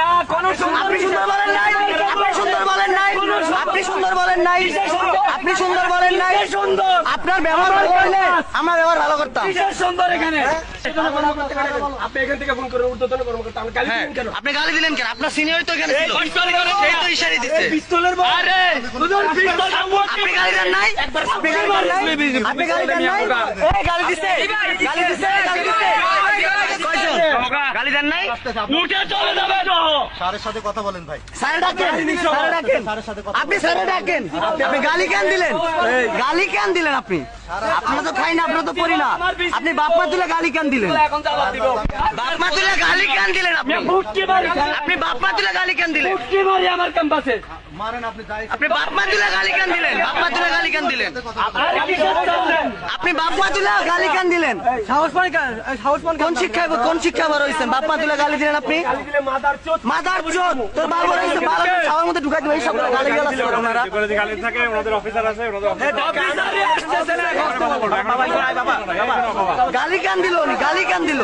না কোনো আপনি সুন্দর বলেন নাই। আপনি সুন্দর বলেন নাই। আপনি সুন্দর বলেন নাই। আপনি সুন্দর বলেন নাই। সুন্দর আপনার ব্যবহার ভালো হইলে আমরা ব্যবহার ভালো করতাম। সুন্দর এখানে? আপনি এখান থেকে ফোন করে ঊর্ধ্বতন কর্মকর্তা আমি গালি দিন কেন? আপনি গালি দিলেন কেন? আপনার সিনিয়র তো এখানে ছিল। এই তো ইশারি দিচ্ছে পিস্তলের আরে! হুজুর পিস্তল আপনি গালি দেন নাই? আপনি গালি দেন নাই? আপনি গালি দেন নাই? এই গালি দিছে গালি দিছে গালি দিছে কয়জন? গালি নাই? উঠে চলে যাবে স্যারের সাথে কথা বলেন ভাই। স্যার ডাকেন স্যার ডাকেন। আপনি স্যারে ডাকেন। আপনি গালি কেন দিলেন? গালি কেন দিলেন আপনি? আপনারা তো খাই না আপনারা তো পড়ি না। আপনি বাপমা তুলে গালি কেন দিলেন? বাপ মা বাপমা তুলে কেন দিলেন আপনি ফুটকি মারি আপনি তুলে গালি কেন দিলেন আমার ক্যাম্পাসে আপনি আপনি বাপমা তুলে গালি কেন দিলেন বাপমা তুলে গালি কেন দিলেন আপনি বাপমা তুলে গালি কেন দিলেন সাহস পান কোন শিক্ষা কোন শিক্ষা বড় হয়েছেন বাপমা তুলে গালি দিলেন আপনি মাদার চোদ তোর বাবা হয়েছে বাবা সবার মধ্যে ঢুকাই দিবে এই সব গালি গালাজ করেন গালি থাকে ওনাদের অফিসার আছে ওনাদের গালি কেন দিল গালি কেন দিল